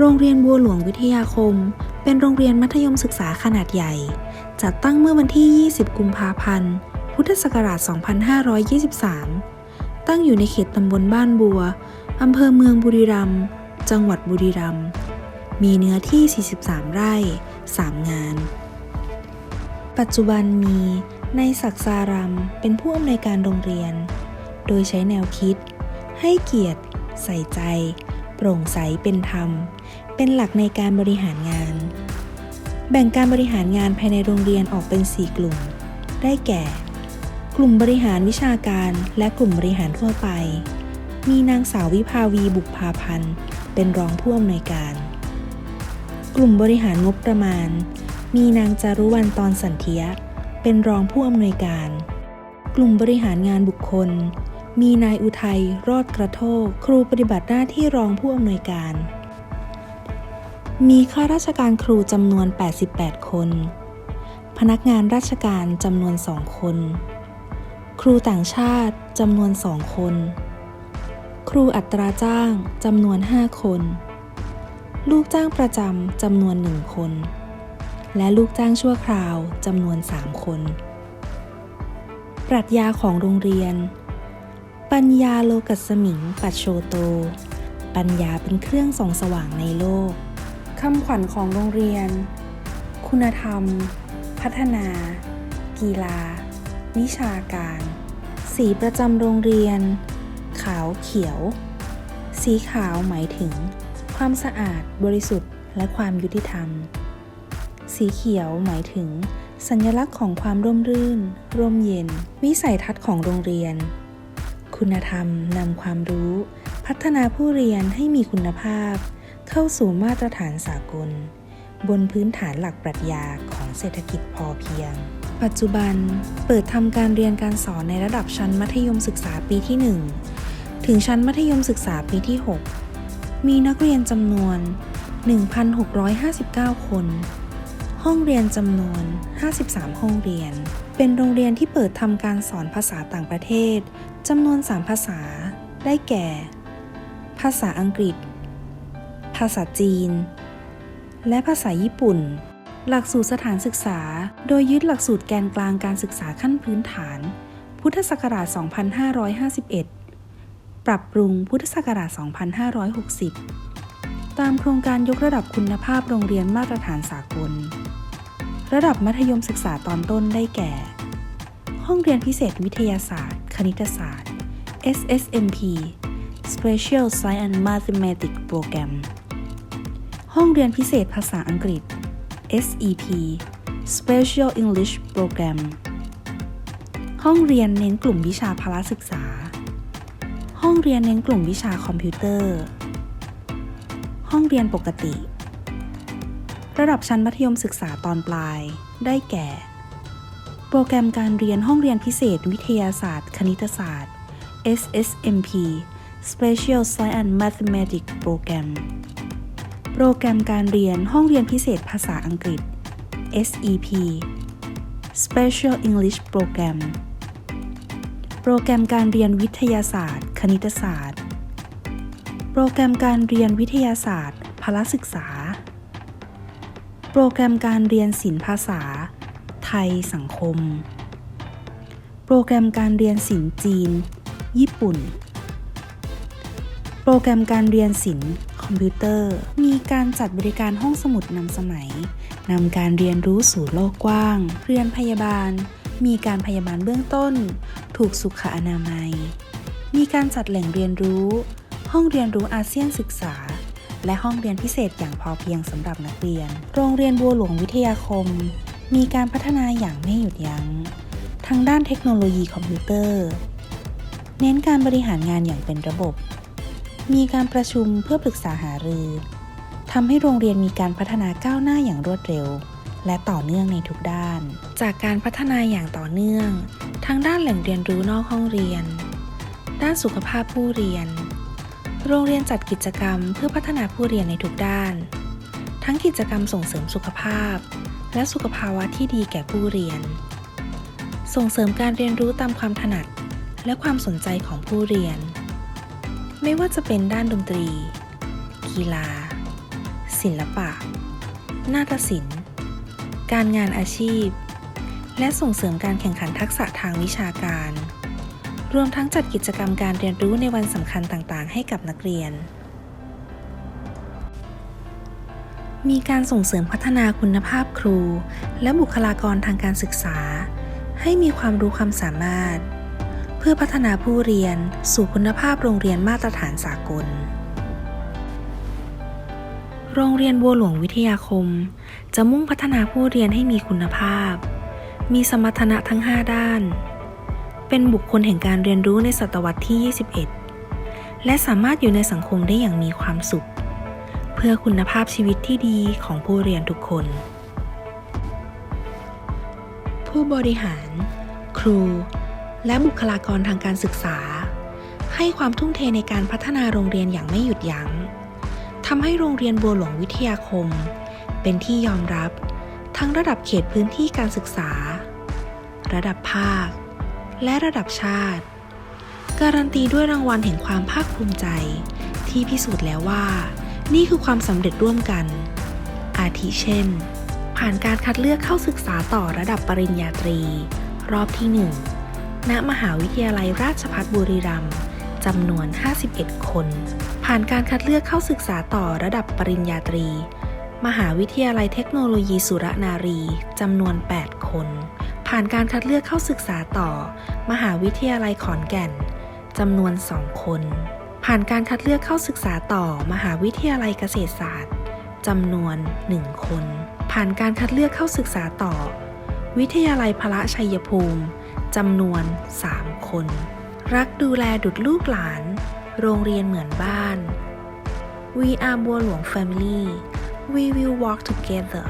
โรงเรียนบัวหลวงวิทยาคม เป็นโรงเรียนมัธยมศึกษาขนาดใหญ่ จัดตั้งเมื่อวันที่ 20 กุมภาพันธ์ พุทธศักราช 2523 ตั้งอยู่ในเขตตำบลบ้านบัว อำเภอเมืองบุรีรัมย์ จังหวัดบุรีรัมย์ มีเนื้อที่ 43 ไร่ 3 งาน ปัจจุบันมีนายศักดิ์สารัมเป็นผู้อำนวยการโรงเรียน โดยใช้แนวคิด ให้เกียรติ ใส่ใจ โปร่งใสเป็นธรรม เป็นหลักในการบริหารงาน แบ่งการบริหารงานภายในโรงเรียนออกเป็น 4 กลุ่ม ได้แก่ กลุ่มบริหารวิชาการและกลุ่มบริหารทั่วไป มีนางสาววิภาวีบุกพาพันธ์เป็นรองผู้อำนวยการ กลุ่มบริหารงบประมาณ มีนางจารุวรรณตอนสันเทียเป็นรองผู้อำนวยการ กลุ่มบริหารงานบุคคล มีนายอุทัยรอดกระโทกครูปฏิบัติหน้าที่รองผู้อำนวยการ มีข้าราชการครูจำนวน 88 คน พนักงานราชการจำนวน 2 คน ครูต่างชาติจำนวน 2 คน ครูอัตราจ้างจำนวน 5 คน ลูกจ้างประจำจำนวน 1 คน และลูกจ้างชั่วคราวจำนวน 3 คน ปรัชญาของโรงเรียน ปัญญาโลกัสมิงปัจโชโต ปัญญาเป็นเครื่องส่องสว่างในโลก คำขวัญของโรงเรียน คุณธรรม พัฒนา กีฬา วิชาการ สีประจำโรงเรียน ขาวเขียว สีขาวหมายถึง ความสะอาดบริสุทธิ์ และความยุติธรรม สีเขียวหมายถึง สัญลักษณ์ของความร่มรื่น ร่มเย็น วิสัยทัศน์ของโรงเรียน คุณธรรมนำความรู้ พัฒนาผู้เรียนให้มีคุณภาพ เข้าสู่มาตรฐานสากล บนพื้นฐานหลักปรัชญาของเศรษฐกิจพอเพียง ปัจจุบันเปิดทำการเรียนการสอนในระดับชั้นมัธยมศึกษาปีที่ 1 ถึงชั้นมัธยมศึกษาปีที่ 6 มีนักเรียนจำนวน 1,659 คน ห้องเรียนจำนวน 53 ห้องเรียน เป็นโรงเรียนที่เปิดทำการสอนภาษาต่างประเทศจำนวน 3 ภาษา ได้แก่ ภาษาอังกฤษ ภาษาจีน และภาษาญี่ปุ่น หลักสูตรสถานศึกษา โดยยึดหลักสูตรแกนกลางการศึกษาขั้นพื้นฐาน พุทธศักราช 2551 ปรับปรุงพุทธศักราช 2560 ตามโครงการยกระดับคุณภาพโรงเรียนมาตรฐานสากล ระดับมัธยมศึกษาตอนต้นได้แก่ ห้องเรียนพิเศษวิทยาศาสตร์ คณิตศาสตร์ SSMP Special Science and Mathematics Program ห้องเรียนพิเศษภาษาอังกฤษ SEP Special English Program ห้องเรียนเน้นกลุ่มวิชาพละศึกษา ห้องเรียนเน้นกลุ่มวิชาคอมพิวเตอร์ ห้องเรียนปกติ ระดับชั้นมัธยมศึกษาตอนปลาย ได้แก่ โปรแกรมการเรียนห้องเรียนพิเศษวิทยาศาสตร์ คณิตศาสตร์ SSMP Special Science Mathematics Program โปรแกรมการเรียนห้องเรียนพิเศษภาษาอังกฤษ SEP Special English Program โปรแกรมการเรียนวิทยาศาสตร์ คณิตศาสตร์ โปรแกรมการเรียนวิทยาศาสตร์ พละศึกษา โปรแกรมการเรียนศิลปภาษา ไทยสังคม โปรแกรมการเรียนศิลป์จีน ญี่ปุ่น โปรแกรมการเรียนศิลป์ คอมพิวเตอร์ มีการจัดบริการห้องสมุดนำสมัยนำการเรียนรู้สู่โลกกว้าง เรียนพยาบาล มีการพยาบาลเบื้องต้น ถูกสุขอนามัย มีการจัดแหล่งเรียนรู้ ห้องเรียนรู้อาเซียนศึกษา และห้องเรียนพิเศษอย่างพอเพียงสำหรับนักเรียน โรงเรียนบัวหลวงวิทยาคม มีการพัฒนาอย่างไม่หยุดยัง้ง ทางด้านเทคโนโลยีคอมพิวเตอร์ เน้นการบริหารงานอย่างเป็นระบบ มีการประชุมเพื่อปรึกษาหารือทำให้โรงเรียนมีการพัฒนาก้าวหน้าอย่างรวดเร็ว และต่อเนื่องในทุกด้าน จากการพัฒนาอย่างต่อเนื่อง ทั้งด้านแหล่งเรียนรู้นอกห้องเรียน ด้านสุขภาพผู้เรียน โรงเรียนจัดกิจกรรมเพื่อพัฒนาผู้เรียนในทุกด้าน ทั้งกิจกรรมส่งเสริมสุขภาพ และสุขภาวะที่ดีแก่ผู้เรียน ส่งเสริมการเรียนรู้ตามความถนัด และความสนใจของผู้เรียน ไม่ว่าจะเป็นด้านดนตรี กีฬา ศิลปะ นาฏศิลป์ การงานอาชีพ และส่งเสริมการแข่งขันทักษะทางวิชาการ รวมทั้งจัดกิจกรรมการเรียนรู้ในวันสำคัญต่างๆ ให้กับนักเรียน มีการส่งเสริมพัฒนาคุณภาพครู และบุคลากรทางการศึกษา ให้มีความรู้ความสามารถ เพื่อพัฒนาผู้เรียนสู่คุณภาพโรงเรียนมาตรฐานสากล โรงเรียนบัวหลวงวิทยาคม จะมุ่งพัฒนาผู้เรียนให้มีคุณภาพ มีสมรรถนะทั้ง 5 ด้าน เป็นบุคคลแห่งการเรียนรู้ในศตวรรษที่ 21 และสามารถอยู่ในสังคมได้อย่างมีความสุข เพื่อคุณภาพชีวิตที่ดีของผู้เรียนทุกคน ผู้บริหาร ครู และบุคลากรทางการศึกษา ให้ความทุ่มเทในการพัฒนาโรงเรียนอย่างไม่หยุดยัง้งทำให้โรงเรียนบัวหลวงวิทยาคม เป็นที่ยอมรับ ทั้งระดับเขตพื้นที่การศึกษา ระดับภาค และระดับชาติ การันตีด้วยรางวัลแห่งความภาคภูมิใจ ที่พิสูจน์แล้วว่า นี่คือความสำเร็จร่วมกัน อาทิเช่น ผ่านการคัดเลือกเข้าศึกษาต่อระดับปริญญาตรี รอบที่ 1 ณมหาวิทยาลัยราชภัฏบุรีรัมย์จำนวน 51 คน ผ่านการคัดเลือกเข้าศึกษาต่อระดับปริญญาตรี มหาวิทยาลัยเทคโนโลยีสุรนารีจำนวน 8 คน ผ่านการคัดเลือกเข้าศึกษาต่อ มหาวิทยาลัยขอนแก่นจำนวน 2 คน ผ่านการคัดเลือกเข้าศึกษาต่อ มหาวิทยาลัยเกษตรศาสตร์จำนวน 1 คน ผ่านการคัดเลือกเข้าศึกษาต่อ วิทยาลัยพระชัยภูมิ จำนวน 3 คน รักดูแลดุดลูกหลาน โรงเรียนเหมือนบ้าน We are บัวหลวง Family We will walk together